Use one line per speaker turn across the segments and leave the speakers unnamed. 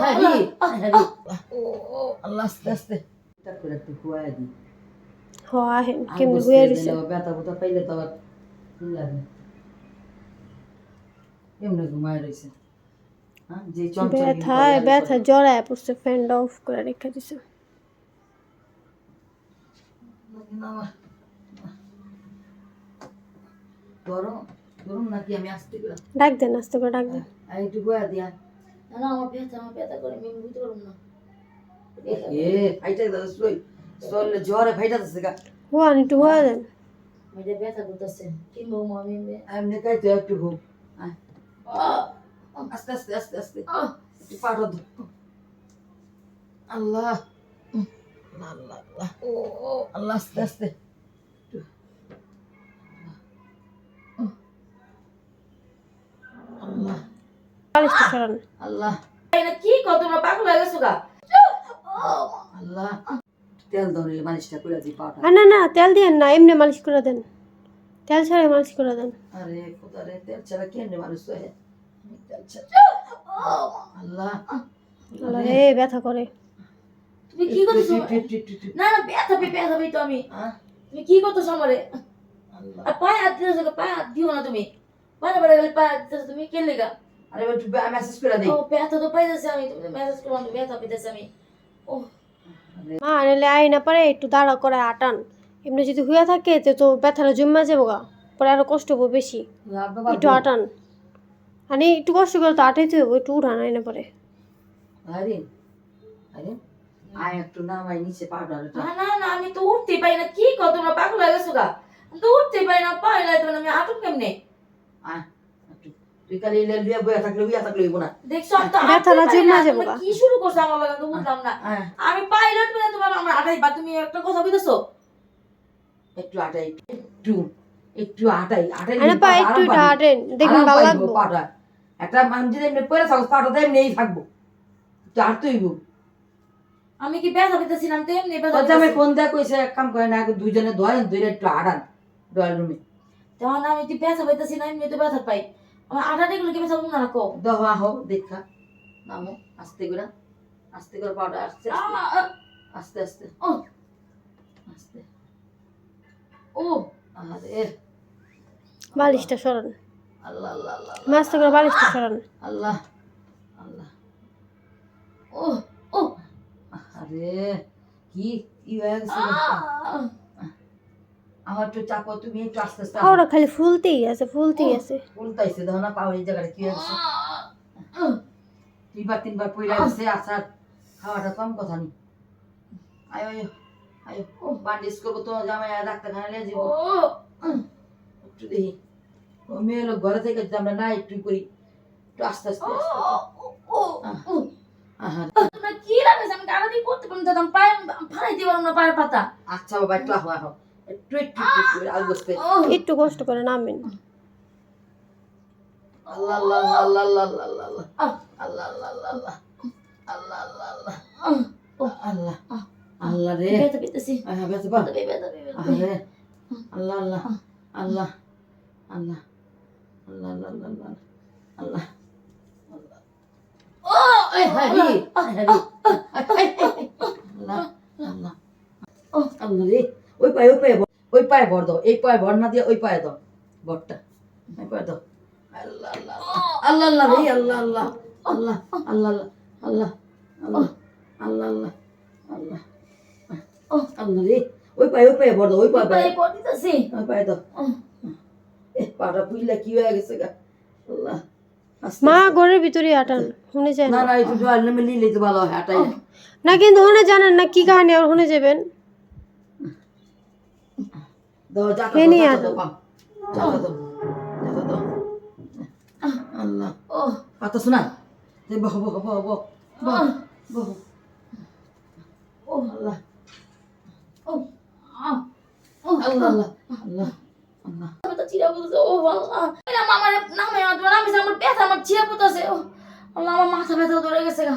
হারি হারি আল্লাহ আস্তে আস্তে। তার করে একটু খুয়াই দিই
হ আহেন
আমি
কেমনি হয়ে
না, ব্যথা বুথা পাইলে তো আবার লাগে। এমনি ঘুমায় রয়েছে হ্যাঁ
ব্যথা জড়ায় পড়ছে ফ্যানটা অফ করে রেখে দিছে।
গরম? গরম নাকি? আমি আসতে করে
ডাক দেন আস্তে করে ডাক দেন।
আর একটু গোয়া দিয়া
না না আমার ব্যথা আমার ব্যথা করে আমি বুঝতে পারব না।
এ ফাইটা দাদা সই সরলে জ্বরে ফাইটা যাচ্ছে গা।
হুয়ান একটু হয়ে দেন।
আমার ব্যথা করতেছে। কিংবা আমি
এমনি কাই তো একটু হোক আস্তে আস্তে আস্তে আস্তে। একটু পাটা দো আল্লাহ। আল্লাহ আল্লাহ
ও।
আল্লাহ আস্তে আস্তে।
বালিশটা সরান।
আল্লাহ।
কি কত তোমরা পাগল হয়ে গেছো গা।
আল্লাহ। তেল ধরে মালিশটা করে দিই পাটা
না না তেল দিয়েন না এমনি মালিশ করে দেন। তেল ছাড়াই মালিশ করে দেন।
আরে কোথা রে তেল ছাড়া কেন মানুষ তো হে তেল ছাড়া। আল্লাহ।
আল্লাহ রে ব্যথা করে।
তুমি কি
একটু।
না না ব্যথা পেয়ে ব্যথা পেয়ে তো আমি।
আহ,
তুমি কি করতেছো আমারে? আর পায়ে হাত দিতেছো পায়ে হাত দিও না তুমি। বারে বারে গেলে পায়ে হাত দিতেছো তুমি কে লেগা
আরে একটু মেসেজ করে দিই।
ও ব্যথা তো পাইতেছে আমি তুমি মেসেজ করো আমি ব্যথা পেতেছি আমি। ও।
মা আনলে আই না পারে একটু দাঁড়া করে আটান এমনি যদি হইয়া থাকে তে তো ব্যথাটা জমা যাব গা। পরে আরও কষ্ট হব বেশি। একটু আটান আনি একটু কষ্ট করে তো আটাইতে হব একটু উঠান আই না পারে।
আরে আরে আয় একটু নামাই নিচে পাউডার এটা
না না না আমি তো উঠতে পারি না কি তোমরা পাগল হয়ে গেছো গা। আমি তো উঠতে পারি না পায়ে লাগে তো আমি আটক কেমনে?
আয়। তুই খালি এলে লিয়া বইয়া থাকলে উইয়া থাকলে হইব না।
দেখছ আমি তো
ব্যথা না, জিম্মা যাব
কি শুরু করছ আমার লাগে? তো বুঝলাম না। আমি পাইলট মানে তোমার আমার আঠাই বা তুমি একটা কথা বুঝতেছো
একটু আটাই একটু একটু আটাই আটাই
আরে পা একটু এটা দেখুন ভালো লাগবো।
পাটা। একটা মানুষ যদি এমনি পরে থাকো পাটা তো এমনিই থাকব। তো আর তুই
আমি কি ব্যথা পেতেছি না? তো এমনি ব্যথা
তোর ফোন দেয়া কইছে এক কাম করে না দুইজনে ধরেন দুইটা একটু আড়ান ডয়াল রুমে।
তখন আমি তো ব্যথা পেতেছি না? এমনি তো ব্যথা পাই। আঠাটা গুলো কি ব্যথা না রাখো
দহ আহো দেখা। নামো আস্তে করে আস্তে করে পাউডার আস্তে আস্তে। আস্তে
ও
আস্তে।
ও
আরে
বালিশটা সরান
আল্লাহ আল্লাহ আল্লাহ
মাস্ত করে বালিশটা সরান
আল্লাহ আল্লাহ।
ও ও
আরে কি গেছে! আমার একটু চাপো তুমি একটু আস্তে আস্তে
ওরা খালি ফুলতেই আছে ফুলতেই আছে।
উল্টাইছে দেখো না পাও এই জায়গাটা কি হয়েছে! দুইবার তিনবার পইরা গেছে আসার খাওয়াটা কম কথা নেই আয়ো আয়ো আয়ো ও বান্ডিস করব তো জামাই আর ডাক্তারখানা নিয়ে যাব
ও
একটু দেখি। ও মেয়ে লোক ঘরে থেকে যদি আমরা না একটু করি একটু আস্তে আস্তে আস্তে
কি লাগাইছে? আমি টানাটি করতে পারলাম আমি পায়ে ফালাই দিতে পারলাম না পায়ের পাতা।
আচ্ছা বাবা একটু আহো আহো। একটু
কষ্ট করে নামেন
আল্লাহ আল্লাহ আল্লাহ আল্লাহ আল্লাহ আল্লাহ আল্লাহ! আল্লাহ আল্লাহ আল্লাহ আল্লাহ আল্লাহ আল্লাহ আল্লাহ
আহ!
আল্লাহ
আহ!
আল্লাহ রে আল্লাহ আল্লাহ আল্লাহ আল্লাহ আল্লাহ আল্লাহ আল্লাহ আল্লাহ আল্লাহ
ও
হারি হারি আল্লাহ আল্লাহ আল্লাহ রে ওই পায়ে ওই পায়ে ওই পায়ে ভর দাও এই পায়ে ভর না দিয়ে ওই পায়ে দাও ভরটা ওই পায়ে দাও আল্লাহ আল্লাহ আল্লাহ আল্লাহ রে আল্লাহ আল্লাহ আল্লাহ আল্লাহ আল্লাহ আল্লাহ আল্লাহ আল্লাহ আল্লাহ
ও
আল্লাহ রে ওই পায়ে ওই পায়ে ভর দাও ওই পায়ে
পায়ে পড়ে দিতেছি
ওই পায়ে দাও! এ পাটা পুইলা কি হয়ে গেছে গা আল্লাহ
মা। ঘরের ভিতরে আটান শুনে যায়
না
না
না একটু জল নেমে নিলে তো ভালো হয় হাঁটাই
না কিন্তু শুনে জানেন না কি কাহানি আর শুনে যাবেন
দাও যাতা
হে
দাও। দাও দাও। দাও আল্লাহ।
ও
কথা শোনা যে বহ বহ বহ বহ বহ
ও
আল্লাহ।
ও! ও
আল্লাহ আল্লাহ আল্লাহ আল্লাহ।
তো চিরা ও আল্লাহ। নামে আমার নামে আমার ব্যথা আমার চিরা বুঝতেছে ও আল্লাহ আমার মাথা ব্যথা ধরে গেছে গা।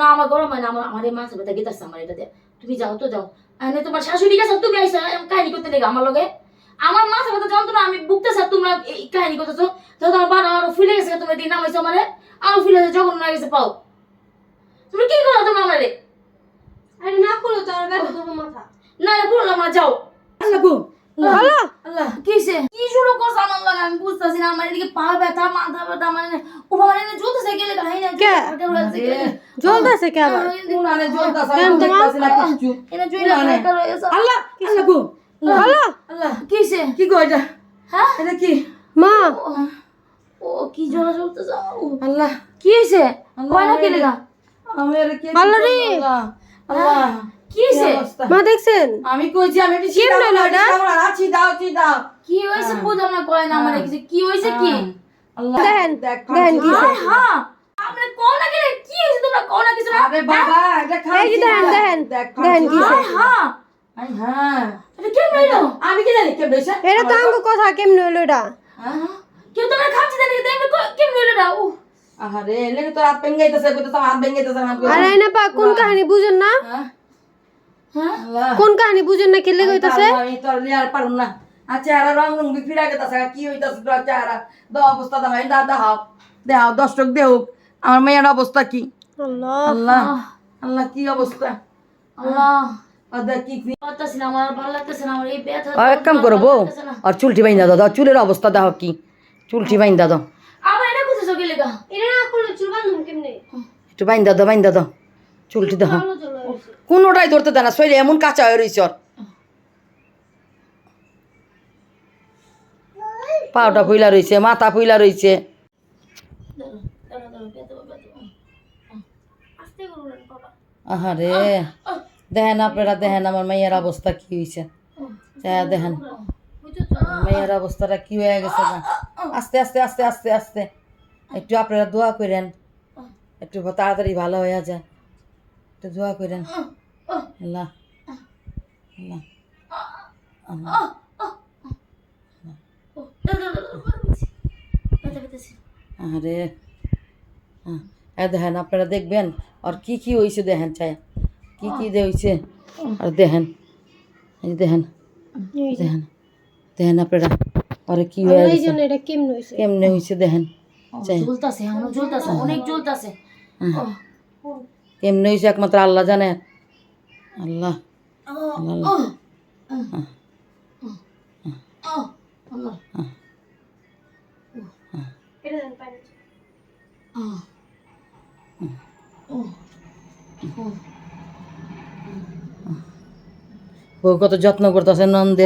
না। আমার
গরম হয়
না আমার আমার এই মাথা ব্যথা গেতাছে আমার এটা দিয়ে তুমি যাও তো যাও। এনে তোমার শাশুড়ি গেছে তুমি আইসা কাহিনী করতে লেগে আমার লগে। আমার মাথা ব্যথা যন্ত্রণা আমি বুকতেছে তোমরা এই কাহিনী করতেছো তো তোমার বাবা আরও ফুলে গেছে তোমরা দিন নামাইছো আমারে আরও ফুলে গেছে যখন না গেছে পাও। তুমি কি করো তোমরা আমারে?
আরে না করো তো আর ব্যথা মাথা।
না না করো না যাও।
আল্লাহ গো।
হ্যালো
আল্লাহ
কিসে কি শুরু করছে আমার লাগে? আমি বুঝতেছি না আমার এদিকে পা ব্যথা মাথা ব্যথা আমার উপর এনে জ্বলতেছে গেলে গাই না
কে? জ্বলতেছে কে আবার?
উনানে জ্বলতাছে,
কেন?
আমি? দেখতাছি না কিচ্ছু।
এনে জুইলা হয়ে
আল্লাহ আল্লাহ গো
হ্যালো
আল্লাহ।
কিসে
কি গো এটা?
হ্যাঁ?
এটা কি?
মা।
ও কি জ্বলা জ্বলতেছে?
আল্লাহ।
কি হয়েছে
আল্লাহ,
কয় না কি? লেগা
আমি আর কি
আল্লাহ রে।
আল্লাহ আল্লাহ
কি হয়েছে
মা দেখছেন?
আমি কইছি আমি একটু
কেমনে হলো এটা?
না, আছি দাও
কি হয়েছে?
হ্যাঁ।
না কয় না আমার
হ্যাঁ।
কিছু। কি হয়েছে কি?
আল্লাহ
হ্যাঁ আপনি কোন না গেলে কি হয়েছে তোমরা? কোন না কিছু
আরে বাবা এটা
এই কি
হ্যাঁ হ্যাঁ।
হ্যাঁ।
এটা কেমন হইল
আমি কি জানি কেমন হইছে?
এটা তো আঙ্গু কথা কেমনে হলো এটা?
হ্যাঁ?
কেউ তোমরা খাচ্ছি জানি দেখবে কেমন হইল এটা?
আহারে লেগে তোর হাত ভেঙ্গাইতেছে কইতেছে আমার হাত ভেঙ্গাইতেছে আমার
আর আইনা পা কোন কাহিনী বুঝেন না?
আল্লাহ
কোন কাহিনী বুঝেন না কেলে কইতাছে
আমি আমি তোর পারুম না। আর রং রং বিফিরা গেতাছে কি হইতাছে তোর চেহারা? দ অবস্থা দেখাই দা দেখাও দেখাও দর্শক আমার মেয়ের অবস্থা কি?
আল্লাহ।
আল্লাহ আল্লাহ কি অবস্থা?
আল্লাহ।
কি কি-
পারতাছি না আমার আর ভালো লাগতেছে না আমার এই ব্যথা
আর এক কাম করো বউ
লাগতেছে না।
আর চুলটি বাইন্দা দাও দাও চুলের অবস্থা দেখো কি? চুলটি বাইন্দা দাও।
আবার এটা কোথায়
এটা না করলে চুল বান্ধব কেমনে?
একটু বাইন্দা দাও বাইন্দা দাও চুলটি দাও
ভালো চলে গেছে।
কোনোটাই ধরতে দেয় না। শরীরে এমন কাঁচা হয়ে রয়েছে ওর। পাউটা ফুইলা রয়েছে মাথা ফুইলা রয়েছে। আহারে দেখেন আপনারা দেখেন আমার মেয়ের অবস্থা কি হয়েছে। দেখেন। মেয়ের অবস্থাটা কি হয়ে গেছে আস্তে আস্তে আস্তে আস্তে আস্তে। একটু আপনারা দোয়া করেন একটু তাড়াতাড়ি ভালো হয়ে যায় একটু দোয়া করেন আল্লাহ আল্লাহ। আরে হ্যাঁ এ দেখেন আপনারা দেখবেন আর কি কি হয়েছে দেখেন চাই কি কি দে হয়েছে আর দেখেন এই দেখেন দেখেন দেখেন আপনারা আরে কি হয়ে
হয়েছে
কেমনে হয়েছে দেখেন।
জ্বলতাছে, এখনও জ্বলতাছে, অনেক জ্বলতাছে।
হ্যাঁ। কেমনে হয়েছে একমাত্র আল্লাহ জানে। আল্লাহ। আল্লাহ। কত যত্ন করতেছে নন্দে